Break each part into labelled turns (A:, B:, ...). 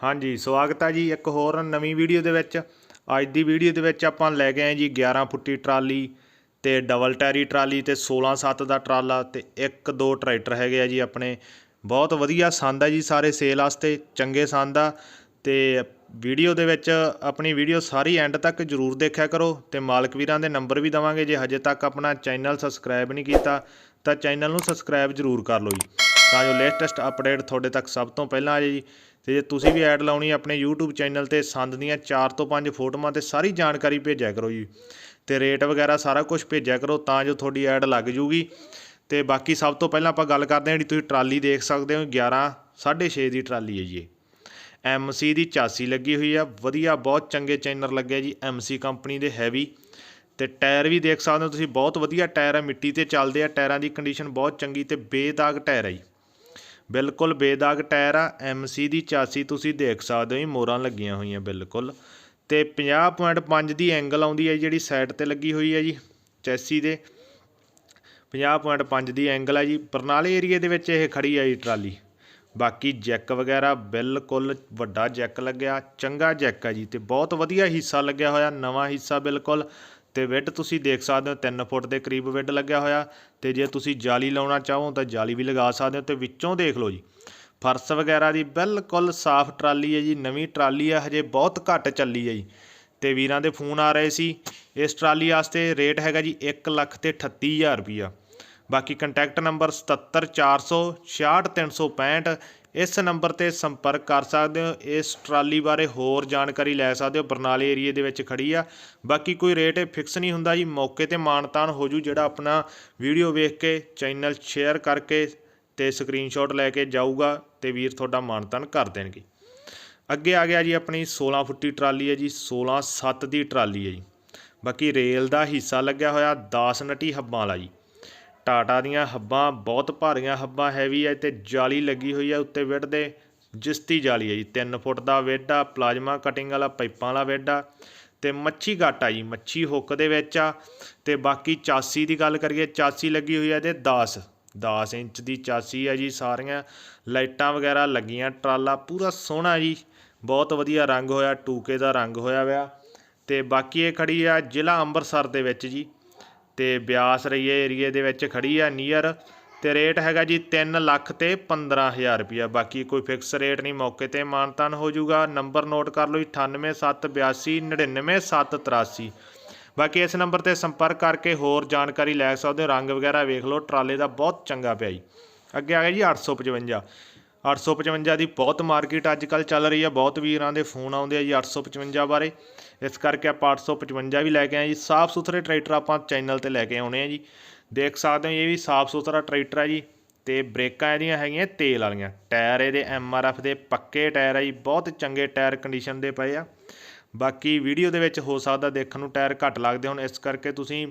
A: ਹਾਂਜੀ, ਸਵਾਗਤ ਹੈ ਜੀ ਇੱਕ ਹੋਰ ਨਵੀਂ ਵੀਡੀਓ ਦੇ ਵਿੱਚ। ਅੱਜ ਦੀ ਵੀਡੀਓ ਦੇ ਵਿੱਚ ਆਪਾਂ ਲੈ ਕੇ ਆਏ ਜੀ 11 ਫੁੱਟੀ ਟਰਾਲੀ ਤੇ ਡਬਲ ਟੈਰੀ ਟਰਾਲੀ ਤੇ 16 7 ਦਾ ਟਰਾਲਾ ਤੇ ਇੱਕ ਦੋ ਟਰੈਕਟਰ ਹੈਗੇ ਆ ਜੀ ਆਪਣੇ। ਬਹੁਤ ਵਧੀਆ ਸੰਦ ਆ ਜੀ ਸਾਰੇ ਸੇਲ ਵਾਸਤੇ, ਚੰਗੇ ਸੰਦ ਆ। ਤੇ ਵੀਡੀਓ ਦੇ ਵਿੱਚ ਆਪਣੀ ਵੀਡੀਓ ਸਾਰੀ ਐਂਡ ਤੱਕ ਜਰੂਰ ਦੇਖਿਆ ਕਰੋ ਤੇ ਮਾਲਕ ਵੀਰਾਂ ਦੇ ਨੰਬਰ ਵੀ ਦਵਾਂਗੇ। ਜੇ ਹਜੇ ਤੱਕ ਆਪਣਾ ਚੈਨਲ ਸਬਸਕ੍ਰਾਈਬ ਨਹੀਂ ਕੀਤਾ ਤਾਂ ਚੈਨਲ ਨੂੰ ਸਬਸਕ੍ਰਾਈਬ ਜਰੂਰ ਕਰ ਲਓ ਜੀ। ਤਾਂ ਜੋ ਲੇਟੈਸਟ ਅਪਡੇਟ ਤੁਹਾਡੇ ਤੱਕ ਸਭ ਤੋਂ ਪਹਿਲਾਂ ਆ ਜਾਏ ਜੀ। ਤੇ ਜੇ ਤੁਸੀਂ ਵੀ ਐਡ ਲਾਉਣੀ ਆਪਣੇ YouTube ਚੈਨਲ ਤੇ ਸੰਦ ਦੀਆਂ 4 ਤੋਂ 5 ਫੋਟੋਆਂ ਤੇ ਸਾਰੀ ਜਾਣਕਾਰੀ ਭੇਜਿਆ ਕਰੋ ਜੀ। ਤੇ ਰੇਟ ਵਗੈਰਾ ਸਾਰਾ ਕੁਝ ਭੇਜਿਆ ਕਰੋ ਤਾਂ ਜੋ ਤੁਹਾਡੀ ਐਡ ਲੱਗ ਜੂਗੀ। ਤੇ ਬਾਕੀ ਸਭ ਤੋਂ ਪਹਿਲਾਂ ਆਪਾਂ ਗੱਲ ਕਰਦੇ ਹਾਂ ਜਿਹੜੀ ਤੁਸੀਂ ਟਰਾਲੀ ਦੇਖ ਸਕਦੇ ਹੋ 11 6.5 ਦੀ ਟਰਾਲੀ ਹੈ ਜੀ। ਇਹ ਐਮਸੀ ਦੀ ਚਾਸੀ ਲੱਗੀ ਹੋਈ ਆ, ਵਧੀਆ, ਬਹੁਤ ਚੰਗੇ ਚੈਨਰ ਲੱਗੇ ਜੀ ਐਮਸੀ ਕੰਪਨੀ ਦੇ ਹੈਵੀ ਤੇ ਟਾਇਰ ਵੀ ਦੇਖ ਸਕਦੇ ਹੋ ਤੁਸੀਂ, ਬਹੁਤ ਵਧੀਆ ਟਾਇਰ ਹੈ ਮਿੱਟੀ ਤੇ ਚੱਲਦੇ ਆ, ਟਾਇਰਾਂ ਦੀ ਕੰਡੀਸ਼ਨ ਬਹੁਤ ਚੰਗੀ ਤੇ ਬੇਦਾਗ ਟਾਇਰ ਹੈ ਜੀ। ਬਿਲਕੁਲ ਬੇਦਾਗ ਟਾਇਰ ਆ ਐਮਸੀ ਦੀ ਚਾਸੀ ਤੁਸੀਂ ਦੇਖ ਸਕਦੇ ਹੋ ਜੀ ਮੋਰਾਂ ਲੱਗੀਆਂ ਹੋਈਆਂ ਬਿਲਕੁਲ। ਤੇ 50.5 ਦੀ ਐਂਗਲ ਆਉਂਦੀ ਹੈ ਜਿਹੜੀ ਸਾਈਡ ਤੇ ਲੱਗੀ ਹੋਈ ਹੈ ਜੀ ਚੈਸੀ ਦੇ। 50.5 ਦੀ ਐਂਗਲ ਹੈ ਜੀ ਪਰਨਾਲੇ ਏਰੀਏ ਦੇ ਵਿੱਚ ਇਹ ਖੜੀ ਹੈ ਜੀ ਟਰਾਲੀ। ਬਾਕੀ ਜੈਕ ਵਗੈਰਾ ਬਿਲਕੁਲ ਵੱਡਾ ਜੈਕ ਲੱਗਿਆ, ਚੰਗਾ ਜੈਕ ਹੈ ਜੀ, ਤੇ ਬਹੁਤ ਵਧੀਆ ਹਿੱਸਾ ਲੱਗਿਆ ਹੋਇਆ, ਨਵਾਂ ਹਿੱਸਾ ਬਿਲਕੁਲ। ਤੇ ਵਿੱਡ ਤੁਸੀਂ ਦੇਖ ਸਕਦੇ ਹੋ 3 ਫੁੱਟ ਦੇ ਕਰੀਬ ਵਿੱਡ ਲੱਗਿਆ ਹੋਇਆ। ਤੇ ਜੇ ਤੁਸੀਂ ਜਾਲੀ ਲਾਉਣਾ ਚਾਹੋ ਤਾਂ ਜਾਲੀ ਵੀ ਲਗਾ ਸਕਦੇ ਹੋ ਤੇ ਵਿੱਚੋਂ ਦੇਖ ਲਓ ਜੀ। ਫਰਸ਼ ਵਗੈਰਾ ਦੀ ਬਿਲਕੁਲ ਸਾਫ਼ ਟਰਾਲੀ ਹੈ ਜੀ, ਨਵੀਂ ਟਰਾਲੀ ਹੈ ਹਜੇ ਬਹੁਤ ਘੱਟ ਚੱਲੀ ਹੈ ਜੀ। ਤੇ ਵੀਰਾਂ ਦੇ ਫੋਨ ਆ ਰਹੇ ਸੀ, ਇਸ ਟਰਾਲੀ ਵਾਸਤੇ ਰੇਟ ਹੈਗਾ ਜੀ 1 ਲੱਖ ਤੇ 38000 ਰੁਪਿਆ ਬਾਕੀ ਕੰਟੈਕਟ ਨੰਬਰ 7740663365 ਇਸ ਨੰਬਰ ਤੇ ਸੰਪਰਕ ਕਰ ਸਕਦੇ ਹੋ। ਇਸ ਟਰਾਲੀ ਬਾਰੇ ਹੋਰ ਜਾਣਕਾਰੀ ਲੈ ਸਕਦੇ ਹੋ। ਬਰਨਾਲੇ ਏਰੀਏ ਦੇ ਵਿੱਚ ਖੜੀ ਆ। ਬਾਕੀ ਕੋਈ ਰੇਟ ਫਿਕਸ ਨਹੀਂ ਹੁੰਦਾ ਜੀ। ਮੌਕੇ ਤੇ ਮਾਨਤਾਨ ਹੋ ਜੂ। ਜਿਹੜਾ ਆਪਣਾ ਵੀਡੀਓ ਵੇਖ ਕੇ ਚੈਨਲ ਸ਼ੇਅਰ ਕਰਕੇ ਤੇ ਸਕਰੀਨਸ਼ਾਟ ਲੈ ਕੇ ਜਾਊਗਾ ਤੇ ਵੀਰ ਤੁਹਾਡਾ ਮਾਨਤਾਨ ਕਰ ਦੇਣਗੇ। ਅੱਗੇ ਆ ਗਿਆ ਜੀ ਆਪਣੀ 16 ਫੁੱਟੀ ਟਰਾਲੀ ਹੈ ਜੀ। 16 7 ਦੀ ਟਰਾਲੀ ਹੈ ਜੀ। ਬਾਕੀ ਰੇਲ ਦਾ ਹਿੱਸਾ ਲੱਗਿਆ ਹੋਇਆ। 10 ਨਟੀ ਹੱਬਾਂ ਵਾਲਾ ਜੀ। ਟਾਟਾ ਦੀਆਂ ਹੱਬਾਂ, ਬਹੁਤ ਭਾਰੀਆਂ ਹੱਬਾਂ ਹੈਵੀ ਹੈ ਤੇ ਜਾਲੀ ਲੱਗੀ ਹੋਈ ਹੈ ਉੱਤੇ ਵਿੱਡ ਦੇ, ਜਿਸਤੀ ਜਾਲੀ ਹੈ ਜੀ। 3 ਫੁੱਟ ਦਾ ਵਿੱਡ ਆ ਪਲਾਜ਼ਮਾ ਕਟਿੰਗ ਵਾਲਾ, ਪਾਈਪਾਂ ਵਾਲਾ ਵਿੱਡ ਆ, ਤੇ ਮੱਛੀ ਘਾਟ ਆ ਜੀ, ਮੱਛੀ ਹੁੱਕ ਦੇ ਵਿੱਚ ਆ, ਤੇ ਬਾਕੀ ਚਾਸੀ ਦੀ ਗੱਲ ਕਰੀਏ, ਚਾਸੀ ਲੱਗੀ ਹੋਈ ਹੈ ਤੇ 10 10 ਇੰਚ ਦੀ ਚਾਸੀ ਆ ਜੀ ਸਾਰੀਆਂ, ਲਾਈਟਾਂ ਵਗੈਰਾ ਲੱਗੀਆਂ, ਟਰਾਲਾ ਪੂਰਾ ਸੋਹਣਾ ਜੀ, ਬਹੁਤ ਵਧੀਆ ਰੰਗ ਹੋਇਆ, ਟੂਕੇ ਦਾ ਰੰਗ ਹੋਇਆ ਵਿਆ ਤੇ ਬਾਕੀ ਇਹ ਖੜੀ ਆ ਜ਼ਿਲ੍ਹਾ ਅੰਮ੍ਰਿਤਸਰ ਦੇ ਵਿੱਚ ਜੀ। ਤੇ ਬਿਆਸ ਰਈਏ ਏਰੀਏ ਦੇ ਵਿੱਚ ਖੜੀ ਆ ਨੀਅਰ ਤੇ ਰੇਟ ਹੈਗਾ ਜੀ 3 ਲੱਖ ਤੇ 15000 ਰੁਪਿਆ ਬਾਕੀ ਕੋਈ ਫਿਕਸ ਰੇਟ ਨਹੀਂ, ਮੌਕੇ ਤੇ ਮਾਨਤਾਨ ਹੋ ਜਾਊਗਾ। ਨੰਬਰ ਨੋਟ ਕਰ ਲਓ ਜੀ 9872299783 ਬਾਕੀ ਇਸ ਨੰਬਰ ਤੇ ਸੰਪਰਕ ਕਰਕੇ ਹੋਰ ਜਾਣਕਾਰੀ ਲੈ ਸਕਦੇ ਹੋ। ਰੰਗ ਵਗੈਰਾ ਵੇਖ ਲਓ, ਟਰਾਲੇ ਦਾ ਬਹੁਤ ਚੰਗਾ ਪਿਆ ਜੀ। ਅੱਗੇ ਆ ਗਿਆ ਜੀ 855 855 ਦੀ ਬਹੁਤ ਮਾਰਕੀਟ ਅੱਜ ਕੱਲ ਚੱਲ ਰਹੀ ਹੈ ਬਹੁਤ ਵੀਰਾਂ ਦੇ ਫੋਨ ਆਉਂਦੇ ਆ ਜੀ 855 ਬਾਰੇ। ਇਸ ਕਰਕੇ ਆਪਾਂ 855 ਵੀ ਲੈ ਕੇ ਆਏ ਜੀ। ਸਾਫ਼ ਸੁਥਰੇ ਟਰੈਕਟਰ ਆਪਾਂ ਚੈਨਲ ਤੇ ਲੈ ਕੇ ਆਉਣੇ ਆ ਜੀ। ਦੇਖ ਸਕਦੇ ਹੋ ਇਹ ਵੀ ਸਾਫ਼ ਸੁਥਰਾ ਟਰੈਕਟਰ ਹੈ ਜੀ ਤੇ ਬ੍ਰੇਕਾਂ ਇਹਦੀਆਂ ਹੈਗੀਆਂ ਤੇਲ ਵਾਲੀਆਂ। ਟਾਇਰ ਇਹਦੇ ਐਫ ਦੇ ਪੱਕੇ ਟਾਇਰ ਆ ਜੀ। ਬਹੁਤ ਚੰਗੇ ਟਾਇਰ ਕੰਡੀਸ਼ਨ ਦੇ ਪਏ ਆ। ਬਾਕੀ ਵੀਡੀਓ ਦੇ ਵਿੱਚ ਹੋ ਸਕਦਾ ਦੇਖਣ ਨੂੰ ਟਾਇਰ ਘੱਟ ਲੱਗਦੇ ਹੁਣ। ਇਸ ਕਰਕੇ ਤੁਸੀਂ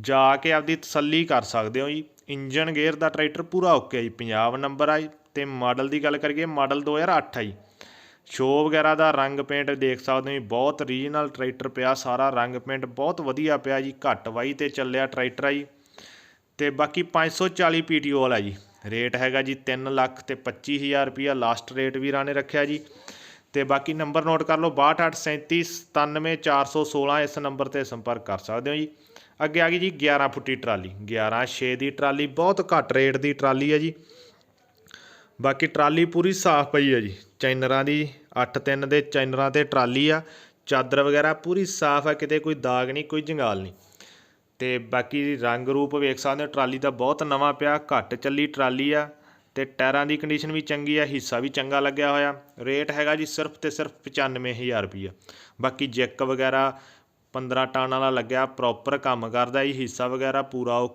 A: ਜਾ ਕੇ ਆਪਦੀ ਤਸੱਲੀ ਕਰ ਸਕਦੇ ਹੋ ਜੀ। ਇੰਜਨ ਗੇਅਰ ਦਾ ਟਰੈਕਟਰ ਪੂਰਾ ਓਕੇ ਜੀ। ਪੰਜਾਬ ਨੰਬਰ ਆ ਜੀ। ਤੇ ਮਾਡਲ ਦੀ ਗੱਲ ਕਰੀਏ, ਮਾਡਲ 2008 ਆ ਜੀ। ਸ਼ੋ ਵਗੈਰਾ ਦਾ ਰੰਗ ਪੇਂਟ ਦੇਖ ਸਕਦੇ ਹੋ ਜੀ, ਬਹੁਤ ਰੀਜਨਲ ਟਰੈਕਟਰ ਪਿਆ, ਸਾਰਾ ਰੰਗ ਪੇਂਟ ਬਹੁਤ ਵਧੀਆ ਪਿਆ ਜੀ, ਘੱਟ ਵਾਈ ਤੇ ਚੱਲਿਆ ਟਰੈਕਟਰ ਆ ਜੀ। ਤੇ ਬਾਕੀ 540 ਪੀਟੀਓ ਵਾਲਾ ਜੀ ਰੇਟ ਹੈਗਾ ਜੀ 3 ਲੱਖ ਤੇ 25000 ਰੁਪਿਆ ਲਾਸਟ ਰੇਟ ਵੀਰਾਂ ਨੇ ਰੱਖਿਆ ਜੀ। ਤੇ ਬਾਕੀ ਨੰਬਰ ਨੋਟ ਕਰ ਲਓ 6287397416 ਇਸ ਨੰਬਰ ਤੇ ਸੰਪਰਕ ਕਰ ਸਕਦੇ ਹੋ ਜੀ। ਅੱਗੇ ਆ ਗਈ ਜੀ 11 ਫੁੱਟੀ ਟਰਾਲੀ 11 6 ਦੀ ਟਰਾਲੀ, ਬਹੁਤ ਘੱਟ ਰੇਟ ਦੀ ਟਰਾਲੀ ਹੈ ਜੀ। ਬਾਕੀ ਟਰਾਲੀ ਪੂਰੀ ਸਾਫ਼ ਪਈ ਹੈ ਜੀ। ਚੈਨਰਾਂ ਦੀ 8-3 ਦੇ ਚੈਨਰਾਂ ਤੇ ਟਰਾਲੀ ਆ। ਚਾਦਰ ਵਗੈਰਾ ਪੂਰੀ ਸਾਫ਼ ਆ, ਕਿਤੇ ਕੋਈ ਦਾਗ ਨਹੀਂ, ਕੋਈ ਜੰਗਾਲ ਨਹੀਂ। ਤੇ ਬਾਕੀ ਰੰਗ ਰੂਪ ਵੇਖ ਸਕਦੇ ਹੋ, ਟਰਾਲੀ ਦਾ ਬਹੁਤ ਨਵਾਂ ਪਿਆ, ਘੱਟ ਚੱਲੀ ਟਰਾਲੀ ਆ। ਤੇ ਟਾਇਰਾਂ ਦੀ ਕੰਡੀਸ਼ਨ ਵੀ ਚੰਗੀ ਆ, ਹਿੱਸਾ ਵੀ ਚੰਗਾ ਲੱਗਿਆ ਹੋਇਆ। ਰੇਟ ਹੈਗਾ ਜੀ ਸਿਰਫ ਤੇ ਸਿਰਫ 95000 ਰੁਪਈਆ। ਬਾਕੀ ਜੈਕ ਵਗੈਰਾ 15 ਟਨ ਵਾਲਾ ਲੱਗਿਆ ਪ੍ਰੋਪਰ ਕੰਮ ਕਰਦਾ ਜੀ, ਹਿੱਸਾ ਵਗੈਰਾ ਪੂਰਾ ਓਕੇ।